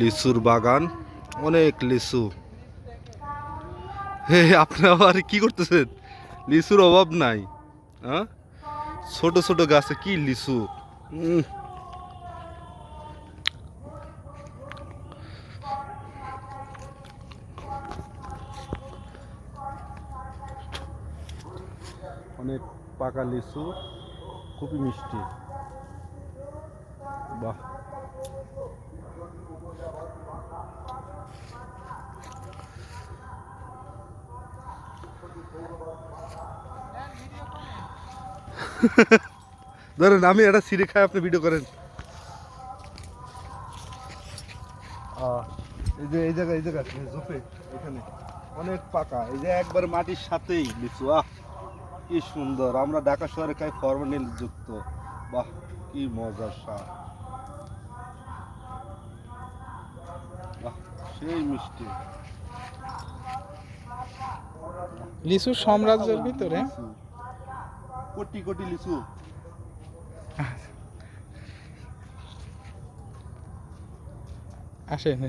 লিচুর বাগান, অনেক লিচু। হে আপনি আবার কি করতেছেন? লিচুর অভাব নাই হ্যাঁ? ছোট ছোট গাছে কি লিচু? অনেক পাকা লিচু, খুবই মিষ্টি। বাহ। ধরেন, আমি একটা সিঁড়ি খাই, আপনি ভিডিও করেন। এই যে, এই জায়গা এই জায়গা জোপে এখানে। অনেক পাকা। এই যে একবার মাটির সাথেই লিচু, আহ! কি সুন্দর। আমরা ঢাকা শহরে খাই ফরমালিন যুক্ত বাহ, কি মজার স্বাদ সেই মিষ্টি। লিচুর সাম্রাজ্যের ভিতরে? কোটি কোটি লিচু। আসেন